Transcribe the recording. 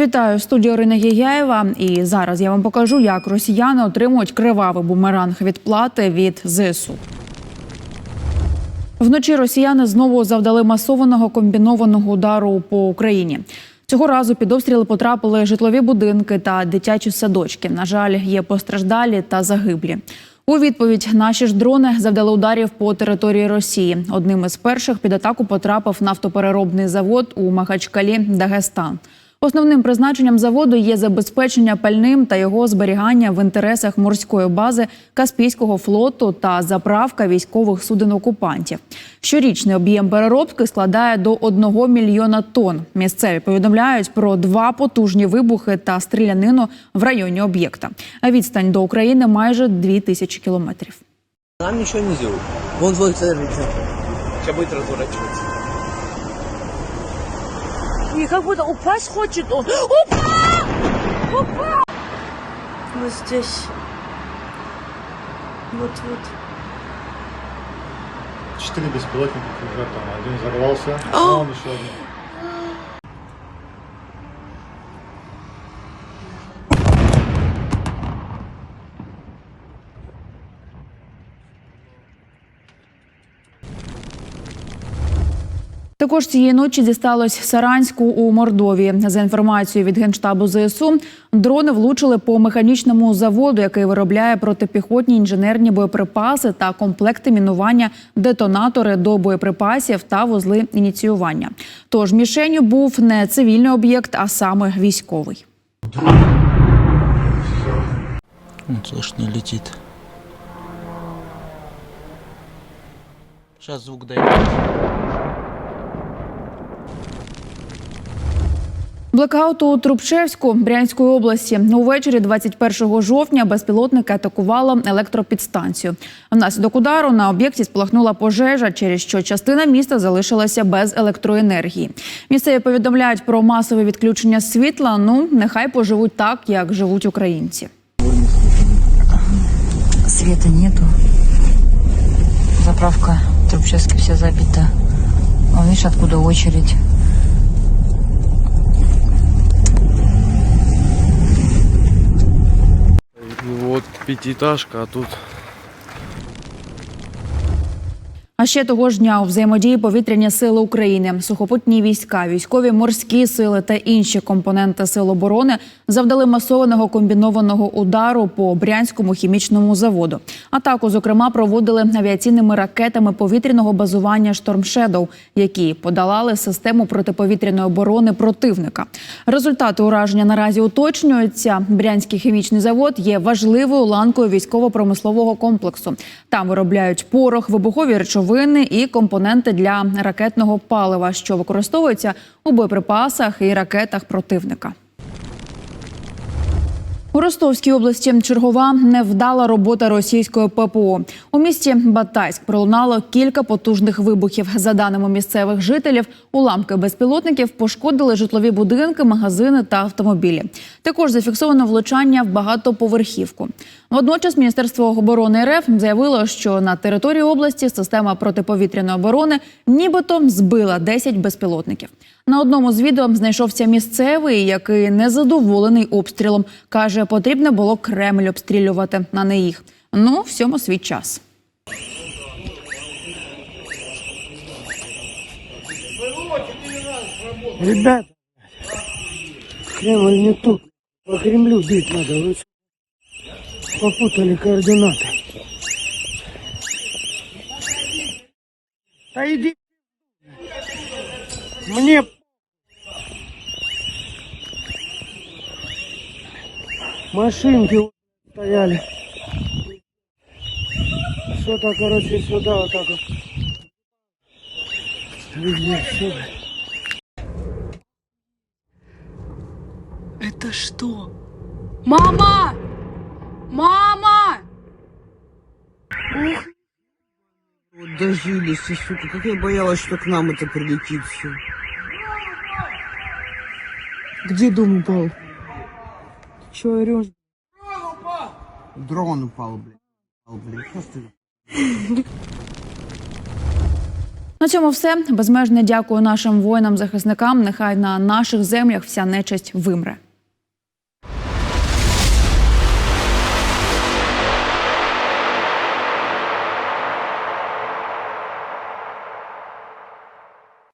Вітаю студію Ірина Гігяєва. І зараз я вам покажу, як росіяни отримують кривавий бумеранг відплати від ЗСУ. Вночі росіяни знову завдали масованого комбінованого удару по Україні. Цього разу під обстріли потрапили житлові будинки та дитячі садочки. На жаль, є постраждалі та загиблі. У відповідь наші ж дрони завдали ударів по території Росії. Одним із перших під атаку потрапив нафтопереробний завод у Махачкалі, Дагестан. Основним призначенням заводу є забезпечення пальним та його зберігання в інтересах морської бази Каспійського флоту та заправка військових суден окупантів. Щорічний об'єм переробки складає до 1 мільйона тонн. Місцеві повідомляють про два потужні вибухи та стрілянину в районі об'єкта. А відстань до України майже 2 тисячі кілометрів. Нам ничего не сделают. Вон держится. Сейчас будет разворачиваться. И как будто упасть хочет он. Упал! Упал! Вот здесь. Вот, вот. Четыре беспилотника уже там. Один взорвался, а он еще один. Також цієї ночі дісталось Саранську у Мордовії. За інформацією від генштабу ЗСУ, дрони влучили по механічному заводу, який виробляє протипіхотні інженерні боєприпаси та комплекти мінування, детонатори до боєприпасів та вузли ініціювання. Тож мішенью був не цивільний об'єкт, а саме військовий. Слышно летит. Сейчас звук дай. Блекаут у Трубчевську Брянської області увечері 21 жовтня безпілотники атакувало електропідстанцію. Внаслідок удару на об'єкті спалахнула пожежа, через що частина міста залишилася без електроенергії. Місцеві повідомляють про масове відключення світла. Ну нехай поживуть так, як живуть українці. Света нету. Заправка Трубчевский вся забита. Вон, видишь, откуда очередь. Пятиэтажка, а тут А ще того ж дня у взаємодії повітряні сили України, сухопутні війська, військові морські сили та інші компоненти сил оборони завдали масованого комбінованого удару по брянському хімічному заводу. Атаку, зокрема, проводили авіаційними ракетами повітряного базування «Шторм Шедоу», які подолали систему протиповітряної оборони противника. Результати ураження наразі уточнюються. Брянський хімічний завод є важливою ланкою військово-промислового комплексу. Там виробляють порох, вибухові речовини і компоненти для ракетного палива, що використовуються у боєприпасах і ракетах противника. У Ростовській області чергова невдала робота російської ППО. У місті Батайськ пролунало кілька потужних вибухів. За даними місцевих жителів, уламки безпілотників пошкодили житлові будинки, магазини та автомобілі. Також зафіксовано влучання в багатоповерхівку. Водночас Міністерство оборони РФ заявило, що на території області система протиповітряної оборони нібито збила 10 безпілотників. На одному з відео знайшовся місцевий, який незадоволений обстрілом. Каже, потрібно було Кремль обстрілювати, а не їх. Ну, всьому свій час. Ребята, Кремль не тут. По Кремлю бить надо. Попутали координаты. Да иди. Мне машинки у- стояли. Что-то, короче, сюда вот так вот. Везде, сюда. Это что? Мама! Мама! Вот дожились, и, сука, как я боялась, что к нам это прилетит все. Где дом упал? Ты чё орешь? Дрон упал, блядь. Упал, блядь. Что ж ты? На цьому все. Безмежне дякую нашим воїнам-захисникам. Нехай на наших землях вся нечисть вимре.